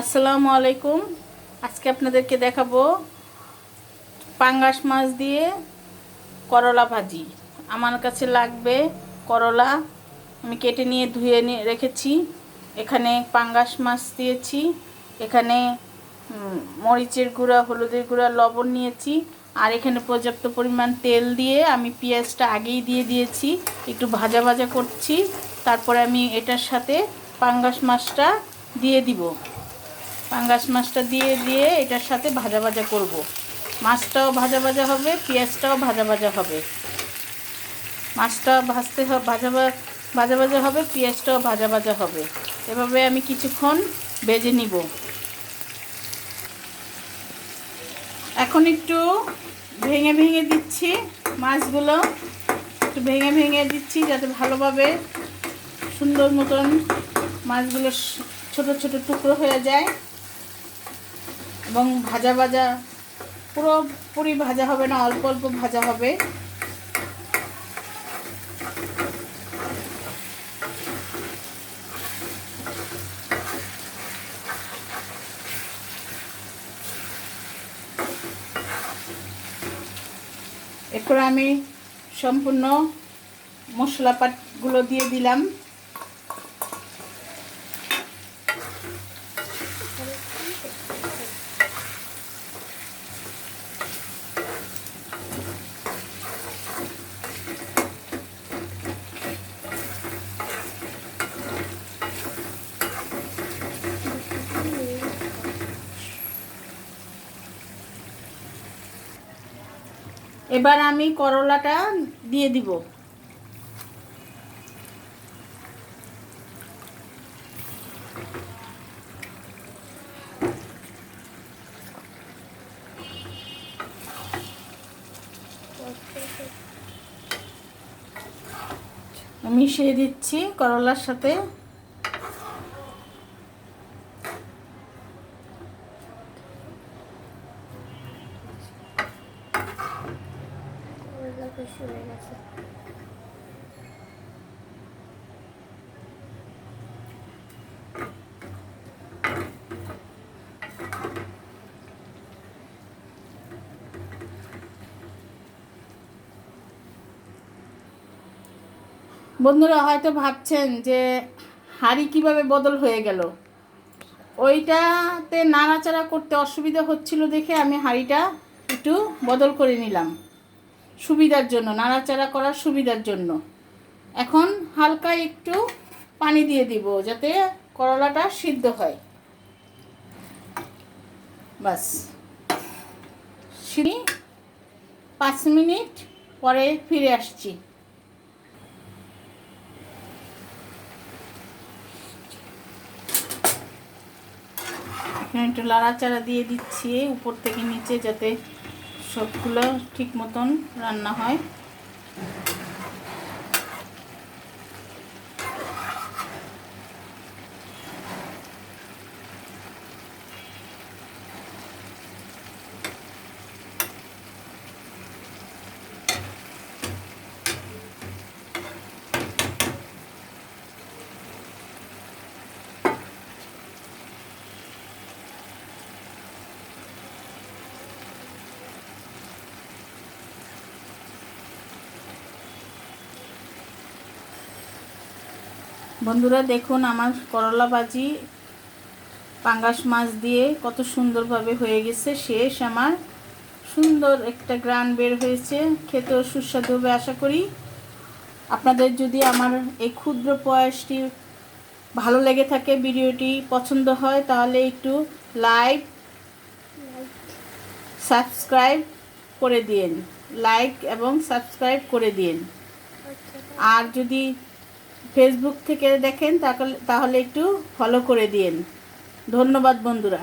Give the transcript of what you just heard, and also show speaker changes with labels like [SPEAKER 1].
[SPEAKER 1] আসসালামু আলাইকুম। আজকে আপনাদেরকে দেখাবো পাঙ্গাস মাছ দিয়ে করলা ভাজি। আমার কাছে লাগবে করলা। আমি কেটে নিয়ে ধুয়ে রেখেছি। এখানে পাঙ্গাস মাছ দিয়েছি। এখানে মরিচের গুঁড়া, হলুদের গুঁড়া, লবণ নিয়েছি। আর এখানে পর্যাপ্ত পরিমাণ তেল দিয়ে আমি পেঁয়াজটা আগেই দিয়ে দিয়েছি। একটু ভাজা ভাজা করছি। তারপরে আমি এটার সাথে পাঙ্গাস মাছটা দিয়ে দিব। পাঙ্গাস মাছটা দিয়ে দিয়ে এটার সাথে ভাজা ভাজা করব। মাছটাও ভাজা ভাজা হবে, পেঁয়াজটাও ভাজা ভাজা হবে। মাছটা ভাজতে ভাজা ভাজা ভাজা হবে, পেঁয়াজটাও ভাজা ভাজা হবে। এভাবে আমি কিছুক্ষণ বেজে নিব। এখন একটু ভেঙে ভেঙে দিচ্ছি মাছগুলো। একটু ভেঙে ভেঙে দিচ্ছি যাতে ভালোভাবে সুন্দর মতন মাছগুলো ছোট ছোট টুকরো হয়ে যায়। এবং ভাজা ভাজা পুরোপুরি ভাজা হবে না, অল্প অল্প ভাজা হবে। এরপর আমি সম্পূর্ণ মশলা পাটগুলো দিয়ে দিলাম। এবার আমি করলাটা দিয়ে দিব। মিশিয়ে দিচ্ছি করলার সাথে।
[SPEAKER 2] সরে গেছে।
[SPEAKER 1] বন্ধুরা হয়তো ভাবছেন যে হাড়ি কীভাবে বদল হয়ে গেল? ওইটাতে নাড়াচাড়া করতে অসুবিধা হচ্ছিল দেখে আমি হাঁড়িটা একটু বদল করে নিলাম। সুবিধার জন্য, নাড়াচাড়া করার সুবিধার জন্য। এখন হালকা একটু পানি দিয়ে দিব যাতে করলাটা সিদ্ধ হয়। বাস। পাঁচ মিনিট পরে ফিরে আসছি। একটু লাড়াচাড়া দিয়ে দিচ্ছি, উপর থেকে নিচে যাতে সবগুলো ঠিক মতন রান্না হয়। বন্ধুরা দেখুন আমার করলা ভাজি, পাঙ্গাস মাছ দিয়ে কত সুন্দরভাবে হয়ে গেছে। শেষ আমার সুন্দর একটা গ্রান বের হয়েছে। খেতেও সুস্বাদু হবে আশা করি। আপনাদের যদি আমার এই ক্ষুদ্র প্রয়াসটি ভালো লেগে থাকে, ভিডিওটি পছন্দ হয়, তাহলে একটু লাইক, সাবস্ক্রাইব করে দিন লাইক এবং সাবস্ক্রাইব করে দিন আর যদি ফেসবুক থেকে দেখেন তাহলে একটু ফলো করে দিন ধন্যবাদ বন্ধুরা।